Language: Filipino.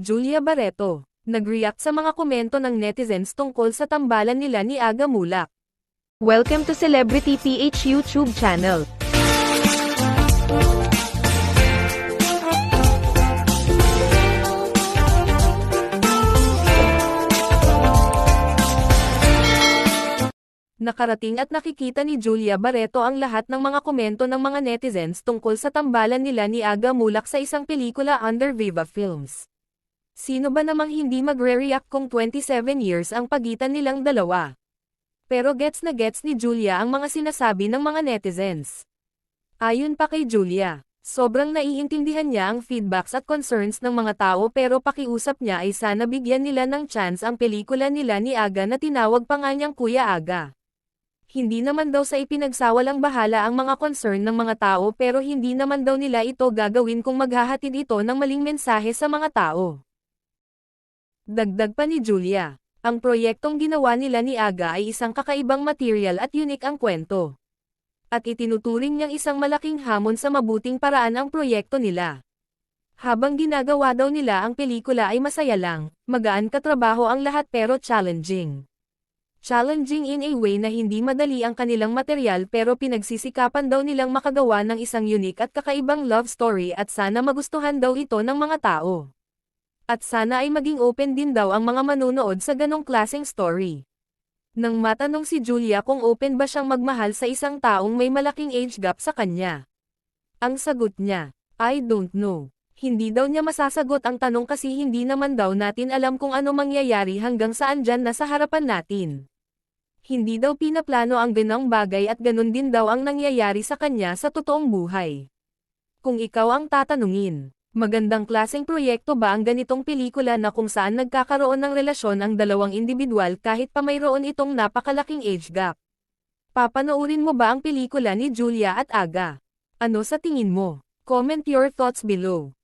Julia Barreto, nag-react sa mga komento ng netizens tungkol sa tambalan nila ni Aga Mulak. Welcome to Celebrity PH YouTube channel. Nakarating at nakikita ni Julia Barreto ang lahat ng mga komento ng mga netizens tungkol sa tambalan nila ni Aga Mulak sa isang pelikula under Viva Films. Sino ba namang hindi magre-react kung 27 years ang pagitan nilang dalawa? Pero gets na gets ni Julia ang mga sinasabi ng mga netizens. Ayon pa kay Julia, sobrang naiintindihan niya ang feedbacks at concerns ng mga tao pero pakiusap niya ay sana bigyan nila ng chance ang pelikula nila ni Aga na tinawag pa nga niyang Kuya Aga. Hindi naman daw sa ipinagsawalang bahala ang mga concern ng mga tao pero hindi naman daw nila ito gagawin kung maghahatid ito ng maling mensahe sa mga tao. Dagdag pa ni Julia, ang proyektong ginawa nila ni Aga ay isang kakaibang material at unique ang kwento. At itinuturing niyang isang malaking hamon sa mabuting paraan ang proyekto nila. Habang ginagawa daw nila ang pelikula ay masaya lang, magaan katrabaho ang lahat pero challenging. Challenging in a way na hindi madali ang kanilang material pero pinagsisikapan daw nilang makagawa ng isang unique at kakaibang love story at sana magustuhan daw ito ng mga tao. At sana ay maging open din daw ang mga manunood sa ganong klaseng story. Nang matanong si Julia kung open ba siyang magmahal sa isang taong may malaking age gap sa kanya. Ang sagot niya, I don't know. Hindi daw niya masasagot ang tanong kasi hindi naman daw natin alam kung ano mangyayari hanggang saan dyan na sa harapan natin. Hindi daw pinaplano ang ganong bagay at ganun din daw ang nangyayari sa kanya sa totoong buhay. Kung ikaw ang tatanungin, magandang klaseng proyekto ba ang ganitong pelikula na kung saan nagkakaroon ng relasyon ang dalawang individual kahit pa mayroon itong napakalaking age gap? Papanoorin mo ba ang pelikula ni Julia at Aga? Ano sa tingin mo? Comment your thoughts below.